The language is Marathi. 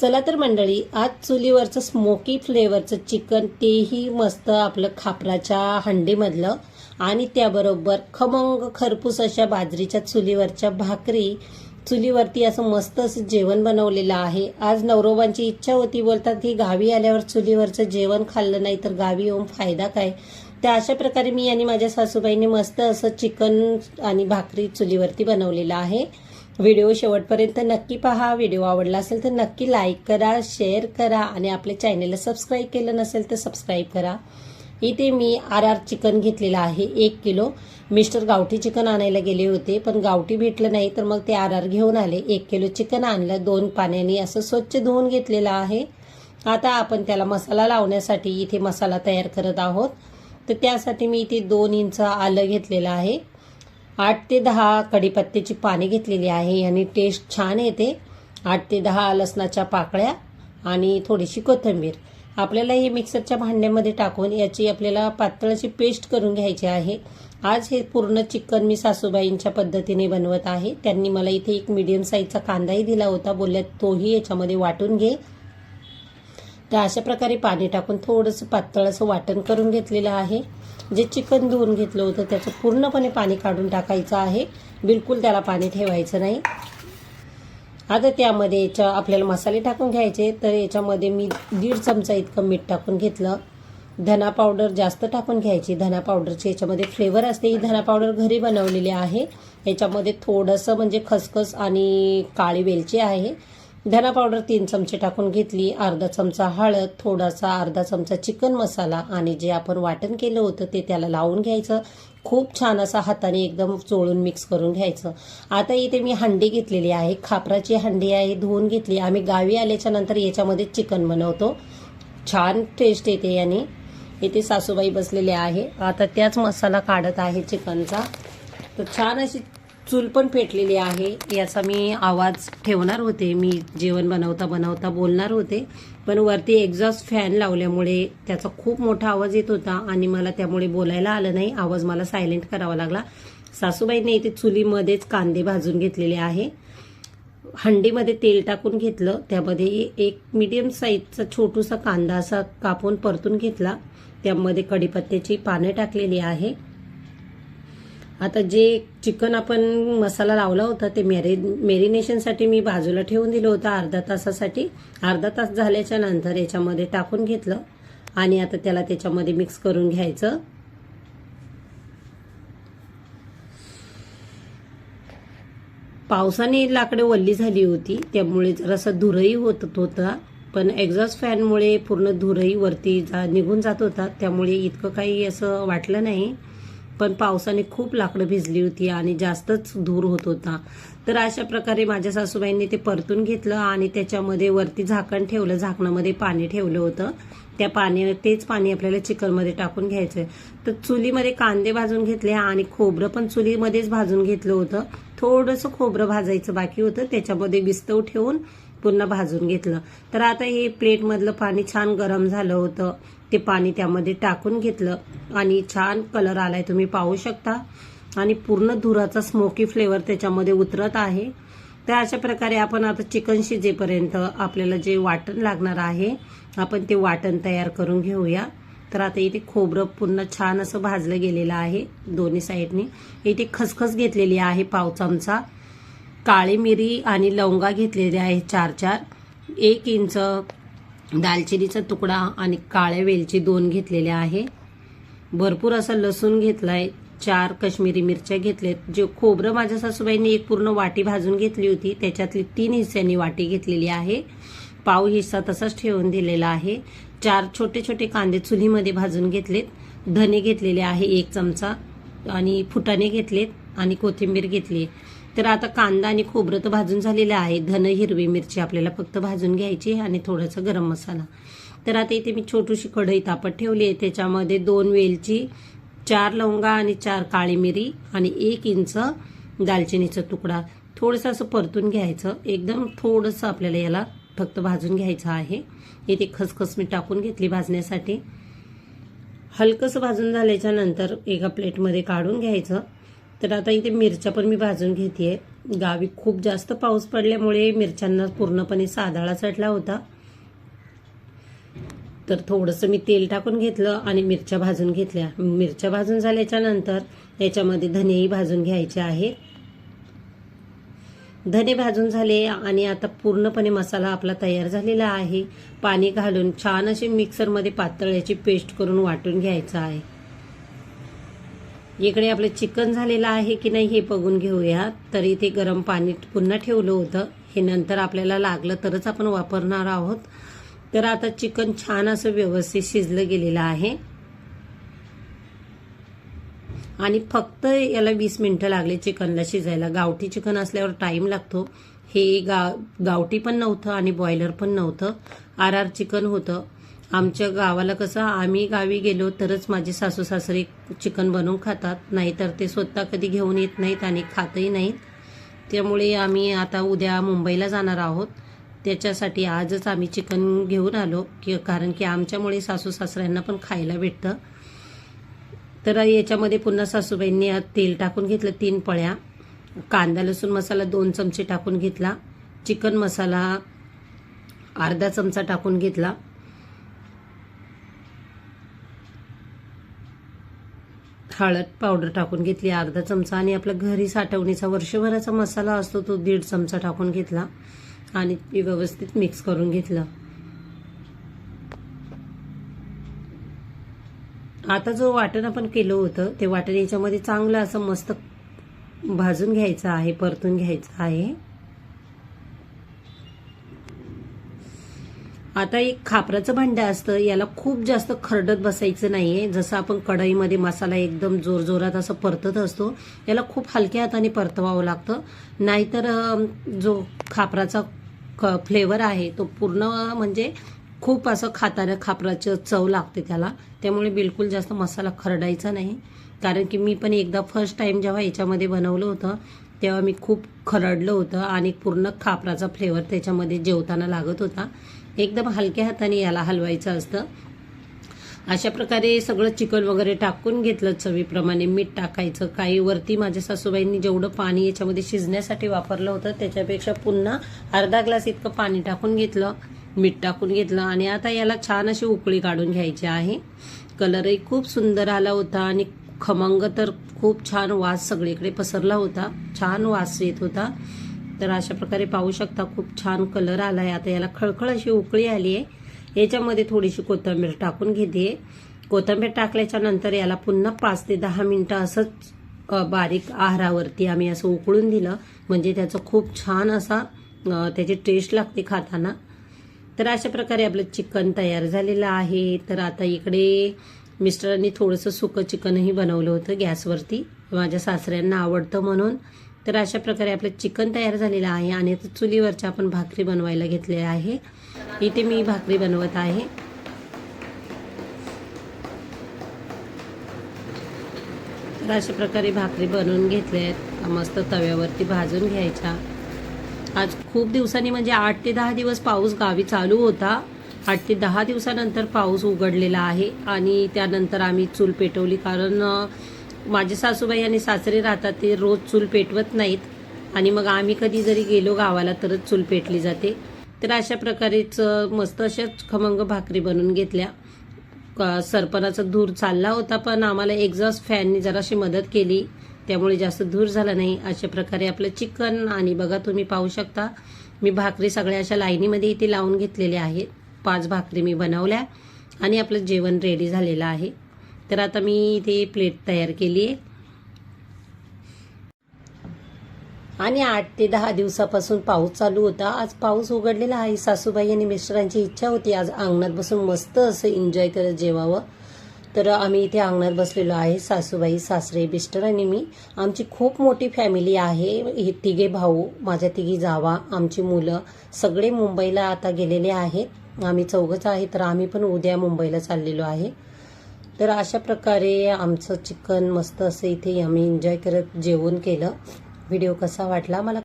चला तर मंडळी आज चुलीवरचं स्मोकी फ्लेवरचं चिकन तेही मस्त आपलं खापराच्या हंडीमधलं आणि त्याबरोबर खमंग खरपूस अशा बाजरीच्या चुलीवरच्या भाकरी. चुलीवरती असं मस्त असं जेवण बनवलेलं आहे. आज नवरोबांची इच्छा होती बोलतात की गावी आल्यावर चुलीवरचं जेवण खाल्लं नाही तर गावी येऊन फायदा काय? तर अशा प्रकारे मी आणि माझ्या सासूबाईने मस्त असं चिकन आणि भाकरी चुलीवरती बनवलेलं आहे. व्हिडिओ शेवटपर्यंत नक्की पहा. व्हिडिओ आवडला असेल तर नक्की लाईक करा शेअर करा आणि आपल्या चॅनेलला सबस्क्राईब केलं नसेल तर सबस्क्राईब करा. इथे मी आर आर चिकन घेतलेलं आहे एक किलो. मिस्टर गावठी चिकन आणायला गेले होते पण गावठी भेटलं नाही तर मग ते आर आर घेऊन आले. एक किलो चिकन आणलं दोन पाण्याने असं स्वच्छ धुवून घेतलेलं आहे. आता आपण त्याला मसाला लावण्यासाठी इथे मसाला तयार करत आहोत. तर त्यासाठी मी इथे दोन इंच आलं घेतलेलं आहे. आठ ते दहा कढीपत्त्याची पाने घेतलेली आहे. आणि टेस्ट छान येते. आठ ते दहा लसणाच्या पाकळ्या आणि थोडीशी कोथिंबीर. आपल्याला हे मिक्सरच्या भांड्यामध्ये टाकून याची आपल्याला पातळाची पेस्ट करून घ्यायची आहे. आज हे पूर्ण चिकन मी सासूबाईंच्या पद्धतीने बनवत आहे. त्यांनी मला इथे एक मीडियम साईजचा कांदाही दिला होता. बोलल्यात तोही याच्यामध्ये वाटून घे. तर अशा प्रकारे पाणी टाकून थोडंसं पातळ असं वाटण करून घेतलेलं आहे. जे चिकन धुवून घेतलं होतं त्याचं पूर्णपणे पाणी काढून टाकायचं आहे. बिलकुल त्याला पाणी ठेवायचं नाही. आता त्यामध्ये याच्या आपल्याला मसाले टाकून घ्यायचे तर याच्यामध्ये मी दीड चमचा इतकं मीठ टाकून घेतलं. धना पावडर जास्त टाकून घ्यायची. धना पावडरची याच्यामध्ये फ्लेवर असते. ही धना पावडर घरी बनवलेली आहे. याच्यामध्ये थोडंसं म्हणजे खसखस आणि काळी वेलची आहे. धना पावडर तीन चमचे टाकून घेतली अर्धा चमचा हळद थोडासा अर्धा चमचा चिकन मसाला आणि जे आपण वाटण केलं होतं ते त्याला लावून घ्यायचं. खूप छान असं हाताने एकदम चोळून मिक्स करून घ्यायचं. आता इथे मी हंडी घेतलेली आहे. खापराची हंडी आहे धुवून घेतली. आम्ही गावी आल्याच्यानंतर याच्यामध्ये चिकन बनवतो. छान टेस्ट येते याने. इथे सासूबाई बसलेले आहे. आता त्याच मसाला काढत आहे चिकनचा. तर छान अशी चूल पण पेटलेली आहे. याचा मी आवाज ठेवणार होते. मी जेवण बनवता बनवता बोलणार होते. पण वरती एक्झॉस्ट फॅन लावल्यामुळे त्याचा खूप मोठा आवाज येत होता आणि मला त्यामुळे बोलायला आलं नाही. आवाज मला सायलेंट करावा लागला. सासूबाईने इथे चुलीमध्येच कांदे भाजून घेतलेले आहे. हंडीमध्ये तेल टाकून घेतलं. त्यामध्ये एक मीडियम साईजचा छोटूसा कांदा असा कापून परतून घेतला. त्यामध्ये कढीपत्त्याची पानं टाकलेली आहे. आता जे चिकन आपण मसाला लावला होता ते मॅरि मेरिनेशनसाठी मी बाजूला ठेवून दिलं होतं अर्धा तासासाठी. अर्धा तास झाल्याच्यानंतर याच्यामध्ये टाकून घेतलं आणि आता त्याला त्याच्यामध्ये मिक्स करून घ्यायचं. पावसाने लाकडे वल्ली झाली होती त्यामुळे जरासा धुरही होत होता. पण एक्झॉस्ट फॅनमुळे पूर्ण धुरही वरती जा निघून जात होता त्यामुळे इतकं काही असं वाटलं नाही. पण पावसाने खूप लाकडं भिजली होती आणि जास्तच धूर होत होता. तर अशा प्रकारे माझ्या सासूबाईंनी ते परतून घेतलं आणि त्याच्यामध्ये वरती झाकण ठेवलं झाकणामध्ये पाणी ठेवलं होतं. त्या पाणी तेच पाणी आपल्याला चिकनमध्ये टाकून घ्यायचं तर चुलीमध्ये कांदे भाजून घेतले आणि खोबरं पण चुलीमध्येच भाजून घेतलं होतं. थोडंसं खोबरं भाजायचं बाकी होतं. त्याच्यामध्ये बिस्तव ठेवून पुन्हा भाजून घेतलं. तर आता हे प्लेटमधलं पाणी छान गरम झालं होतं. ते पाणी त्यामध्ये टाकून घेतलं. आणि छान कलर आलाय तुम्ही पाहू शकता. आणि पूर्ण धुराचा स्मोकी फ्लेवर त्याच्यामध्ये उतरत आहे. तर अशा प्रकारे आपण आता चिकन शिजेपर्यंत आपल्याला जे वाटण लागणार आहे आपण ते वाटण तयार करून घेऊया. तर आता इथे खोबरं पूर्ण छान असं भाजलं गेलेलं आहे दोन्ही साईडनी इथे खसखस घेतलेली आहे पाव चमचा. काळी मिरी आणि लवंगा घेतलेल्या आहे चार चार. एक इंच दालचिनीचा तुकडा आणि काळ्या वेलची दोन घेतलेल्या आहे. भरपूर असा लसूण घेतलाय चार कश्मीरी मिरच्या घेतल्यात जे खोबरं माझ्या सासूबाईंनी एक पूर्ण वाटी भाजून घेतली होती त्याच्यातली तीन हिस्स्यांनी वाटी घेतलेली आहे. पाव हिस्सा तसाच ठेवून दिलेला आहे. चार छोटे छोटे कांदे चुलीमध्ये भाजून घेतलेत. धने घेतलेले आहे एक चमचा आणि फुटाणे घेतलेत आणि कोथिंबीर घेतली तर आता कांदा आणि खोबरं तर भाजून झालेलं आहे. धन हिरवी मिरची आपल्याला फक्त भाजून घ्यायची आणि थोडासा गरम मसाला. तर आता इथे मी छोटीशी कढई तापत ठेवली आहे. त्याच्यामध्ये दोन वेलची चार लवंगा आणि चार काळी मिरी आणि एक इंच दालचिनीचा तुकडा. थोडंसं असं परतून घ्यायचं. एकदम थोडंसं आपल्याला याला फक्त भाजून घ्यायचं आहे. इथे खसखस मी टाकून घेतली भाजण्यासाठी. हलकंसं भाजून झाल्याच्यानंतर एका प्लेटमध्ये काढून घ्यायचं. तर आता इथे मिरच्या पण मी भाजून घेते गावी खूप जास्त पाऊस पडल्यामुळे मिरच्यांना पूर्णपणे साधाळा चढला होता. तर थोडंसं मी तेल टाकून घेतलं आणि मिरच्या भाजून घेतल्या. मिरच्या भाजून झाल्याच्यानंतर याच्यामध्ये धनेही भाजून घ्यायचे आहे. धने भाजून झाले आणि आता पूर्णपणे मसाला आपला तयार झालेला आहे. पाणी घालून छान असे मिक्सरमध्ये पातळ्याची पेस्ट करून वाटून घ्यायचं आहे. इकडे आपलं चिकन झालेलं आहे की नाही हे बघून घेऊया. तर इथे गरम पाणी पुन्हा ठेवलं होतं. हे नंतर आपल्याला लागलं तरच आपण वापरणार आहोत. तर आता चिकन छान असं व्यवस्थित शिजलं गेलेलं आहे. आणि फक्त याला वीस मिनिटं लागले चिकनला शिजायला. गावठी चिकन असल्यावर टाईम लागतो. हे गा गावठी पण नव्हतं आणि बॉयलर पण नव्हतं. आर आर चिकन होतं. आमच्या गावाला कसं आम्ही गावी गेलो तरच माझे सासू सासरे चिकन बनवून खातात. नाहीतर ते स्वतः कधी घेऊन येत नाहीत आणि खातही नाहीत. त्यामुळे आम्ही आता उद्या मुंबईला जाणार आहोत. त्याच्यासाठी आजच आम्ही चिकन घेऊन आलो की कारण की आमच्यामुळे सासू सासऱ्यांना पण खायला भेटतं. तर याच्यामध्ये पुन्हा सासूबाईंनी तेल टाकून घेतलं तीन पळ्या. कांदा लसूण मसाला दोन चमचे टाकून घेतला. चिकन मसाला अर्धा चमचा टाकून घेतला. हळद पावडर टाकून घेतली अर्धा चमचा आणि आपला घरी साठवणीचा वर्षभराचा मसाला असतो तो दीड चमचा टाकून घेतला आणि व्यवस्थित मिक्स करून घेतलं. आता जो वाटण आपण केलं होतं ते वाटण याच्यामध्ये चांगलं असं मस्त भाजून घ्यायचं आहे परतून घ्यायचं आहे. आता एक खापराचं भांडं असतं याला खूप जास्त खरडत बसायचं नाहीये. जसं आपण कढईमध्ये मसाला एकदम जोरजोरात असं परतत असतो याला खूप हलक्या हाताने परतवावं लागतं. नाहीतर जो खापराचा फ्लेवर आहे तो पूर्ण म्हणजे खूप असं खाताना खापराचं चव लागते त्याला. त्यामुळे बिलकुल जास्त मसाला खरडायचा नाही. कारण की मी पण एकदा फर्स्ट टाइम जेव्हा याच्यामध्ये बनवलं होतं तेव्हा मी खूप खरडलं होतं आणि पूर्ण खापराचा फ्लेवर त्याच्यामध्ये जेवताना लागत होता. एकदम हलक्या हाताने याला हलवायचं असतं. अशा प्रकारे सगळं चिकन वगैरे टाकून घेतलं चवीप्रमाणे मीठ टाकायचं. काही वरती माझ्या सासूबाईंनी जेवढं पाणी याच्यामध्ये शिजण्यासाठी वापरलं होतं त्याच्यापेक्षा पुन्हा अर्धा ग्लास इतकं पाणी टाकून घेतलं मीठ टाकून घेतलं. आणि आता याला छान अशी उकळी काढून घ्यायची आहे. कलरही खूप सुंदर आला होता आणि खमंग तर खूप छान वास सगळीकडे पसरला होता. छान वास येत होता. तर अशा प्रकारे पाहू शकता खूप छान कलर आला आहे आता याला खळखळ अशी उकळी आली आहे याच्यामध्ये थोडीशी कोथिंबीर टाकून घेते. कोथिंबीर टाकल्याच्या नंतर याला पुन्हा पाच ते दहा मिनटं असंच बारीक आहारावरती आम्ही असं उकळून दिलं. म्हणजे त्याचं खूप छान असा त्याची टेस्ट लागते खाताना. तर अशा प्रकारे आपलं चिकन तयार झालेलं आहे. तर आता इकडे मिस्टरांनी थोडंसं सुकं चिकनही बनवलं होतं गॅसवरती. माझ्या सासऱ्यांना आवडतं म्हणून. तर अशा प्रकारे आपलं चिकन तयार झालेलं आहे आणि आता चुलीवरच्या आपण भाकरी बनवायला घेतलेल्या आहे. इथे मी भाकरी बनवत आहे. तर अशा प्रकारे भाकरी बनवून घेतल्या आहेत. मस्त तव्यावरती भाजून घ्यायच्या आज खूप दिवसांनी म्हणजे आठ ते दहा दिवस पाऊस गावी चालू होता. आठ ते दहा दिवसानंतर पाऊस उघडलेला आहे आणि त्यानंतर आम्ही चूल पेटवली कारण माझे सासूबाई आणि सासरे राहतात ते रोज चूल पेटवत नाहीत. आणि मग आम्ही कधी जरी गेलो गावाला तरच चूल पेटली जाते. तर अशा प्रकारेच मस्त अशाच खमंग भाकरी बनवून घेतल्या. सरपणाचा धूर चालला होता पण आम्हाला एक्झॉस्ट फॅननी जराशी मदत केली. त्यामुळे जास्त धूर झाला नाही. अशा प्रकारे आपलं चिकन आणि बघा तुम्ही पाहू शकता मी भाकरी सगळ्या अशा लाईनीमध्ये इथे लावून घेतलेल्या आहेत. पाच भाकरी मी बनवल्या आणि आपलं जेवण रेडी झालेलं आहे. तर आता मी इथे प्लेट तयार केली आहे. आणि आठ ते दहा दिवसापासून पाऊस चालू होता. आज पाऊस उघडलेला आहे. सासूबाई आणि मिस्टरांची इच्छा होती आज अंगणात बसून मस्त असं एन्जॉय करत जेवावं. तर आम्ही इथे अंगणात बसलेलो आहे. सासूबाई सासरे मिस्टर आणि मी. आमची खूप मोठी फॅमिली आहे. हे तिघे भाऊ माझ्या तिघी जावा आमची मुलं सगळे मुंबईला आता गेलेले आहेत. आम्ही चौघच आहे तर आम्ही पण उद्या मुंबईला चाललेलो आहे. तर अशा प्रकारे आमचं चिकन मस्त असं इथे आम्ही एन्जॉय करत जेवण केलं. व्हिडिओ कसा वाटला? मला